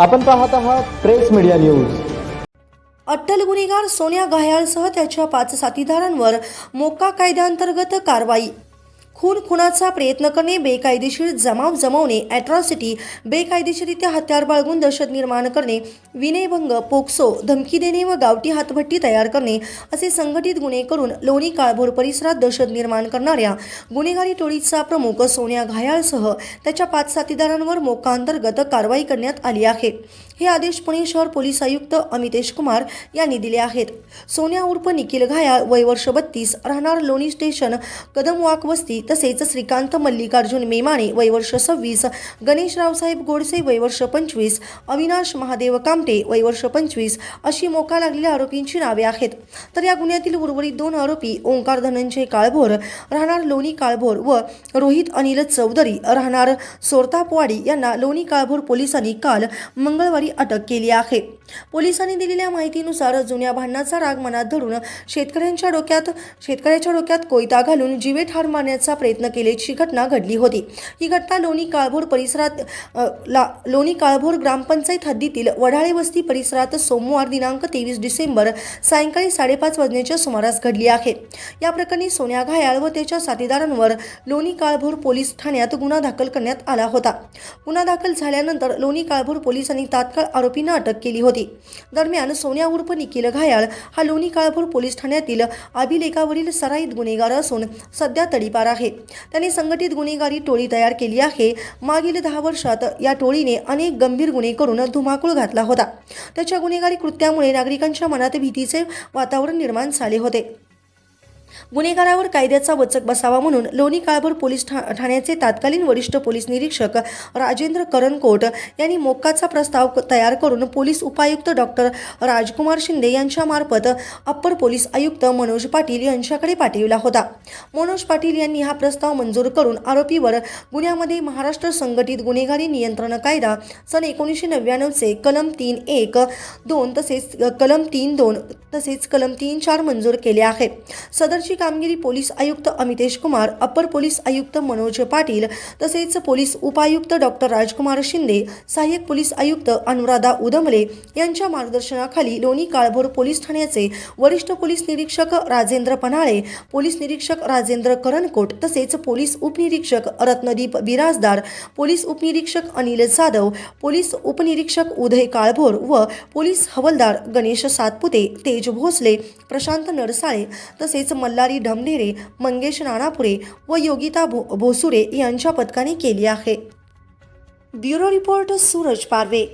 आपण पाहत आहात प्रेस मीडिया न्यूज. अट्टल गुन्हेगार सोन्या घायाळसह त्याच्या पाच साथीदारांवर मोका कायद्याअंतर्गत कारवाई. खून खुनाचा प्रयत्न करणे बेकायदेशीर जमाव जमवणे ॲट्रॉसिटी बेकायदेशीरित्या हत्यार बाळगून दहशत निर्माण करणे विनयभंग पोक्सो धमकी देणे व गावठी हातभट्टी तयार करणे असे संघटित गुन्हे करून लोणी काळभोर परिसरात दहशत निर्माण करणाऱ्या गुन्हेगारी टोळीचा प्रमुख सोन्या घायाळसह त्याच्या पाच साथीदारांवर मोकांतर्गत कारवाई करण्यात आली आहे. हे आदेश पुणे शहर पोलीस आयुक्त अमितेश कुमार यांनी दिले आहेत. सोन्या उर्फ निखिल घायाळ वय वर्ष बत्तीस राहणार लोणी स्टेशन कदमवाक वस्ती तसेच श्रीकांत मल्लिकार्जुन मेमाणे वयवर्ष सव्वीस गणेश रावसाहेब गोडसे वयवर्ष पंचवीस अविनाश महादेव कामटे वयवर्ष पंचवीस अशी मोका लागलेल्या आरोपींची नावे आहेत. तर या गुन्ह्यातील उर्वरित दोन आरोपी ओंकार धनंजय काळभोर राहणार लोणी काळभोर व रोहित अनिल चौधरी राहणार सोरतापवाडी यांना लोणी काळभोर पोलिसांनी काल मंगळवारी अटक केली आहे. पोलिसांनी दिलेल्या माहितीनुसार जुन्या भांडणाचा राग मनात धरून शेतकऱ्यांच्या डोक्यात शेतकऱ्याच्या डोक्यात कोयता घालून जीवे ठार मारण्याचा प्रयत्न केल्याची घटना घडली होती. ही घटना लोणी काळभोर परिसरात ला लोणी काळभोर ग्रामपंचायत हद्दीतील वढाळे वस्ती परिसरात सोमवार दिनांक तेवीस डिसेंबर सायंकाळी साडेपाच वाजण्याच्या सुमारास घडली आहे. या प्रकरणी सोन्या घायाळ व त्याच्या साथीदारांवर लोणी काळभोर पोलीस ठाण्यात गुन्हा दाखल करण्यात आला होता. गुन्हा दाखल झाल्यानंतर लोणी काळभोर पोलिसांनी तात्काळ आरोपींना अटक केली होती. दरम्यान सोन्या उर्फ निखिल घायाळ हा लोणी काळभोर पोलीस ठाण्यातील अभिलेखावरील सराईत गुन्हेगार असून सध्या तडीपार आहे. त्याने संघटित गुन्हेगारी टोळी तयार केली आहे. मागील दहा वर्षात या टोळीने अनेक गंभीर गुन्हे करून धुमाकूळ घातला होता. त्याच्या गुन्हेगारी कृत्यामुळे नागरिकांच्या मनात भीतीचे वातावरण निर्माण झाले होते. गुन्हेगारावर कायद्याचा वचक बसावा म्हणून लोणी काळभोर पोलीस ठा ठाण्याचे तत्कालीन वरिष्ठ पोलीस निरीक्षक राजेंद्र करणकोट यांनी मोक्काचा प्रस्ताव तयार करून पोलीस उपायुक्त डॉक्टर राजकुमार शिंदे यांच्या मार्फत अप्पर पोलीस आयुक्त मनोज पाटील यांच्याकडे पाठविला होता. मनोज पाटील यांनी हा प्रस्ताव मंजूर करून आरोपीवर गुन्ह्यामध्ये महाराष्ट्र संघटित गुन्हेगारी नियंत्रण कायदा सन एकोणीसशे नव्याण्णवचे कलम तीन एक दोन तसेच कलम तीन दोन तसेच कलम तीन चार मंजूर केले आहे. सदर सदरची कामगिरी पोलीस आयुक्त अमितेश कुमार अपर पोलीस आयुक्त मनोज पाटील तसेच पोलीस उपायुक्त डॉक्टर राजकुमार शिंदे सहाय्यक पोलीस आयुक्त अनुराधा उदमले यांच्या मार्गदर्शनाखाली लोणी काळभोर पोलीस ठाण्याचे वरिष्ठ पोलीस निरीक्षक राजेंद्र पन्हाळे पोलीस निरीक्षक राजेंद्र करनकोट तसेच पोलीस उपनिरीक्षक रत्नदीप बिराजदार पोलीस उपनिरीक्षक अनिल जाधव पोलीस उपनिरीक्षक उदय काळभोर व पोलीस हवलदार गणेश सातपुते तेज भोसले प्रशांत नरसाळे तसेच मल्हारी ढमढेरे मंगेश राणापुरे व योगिता भो भोसुरे यांच्या पथकाने केली आहे. Bureau report Suraj Parve.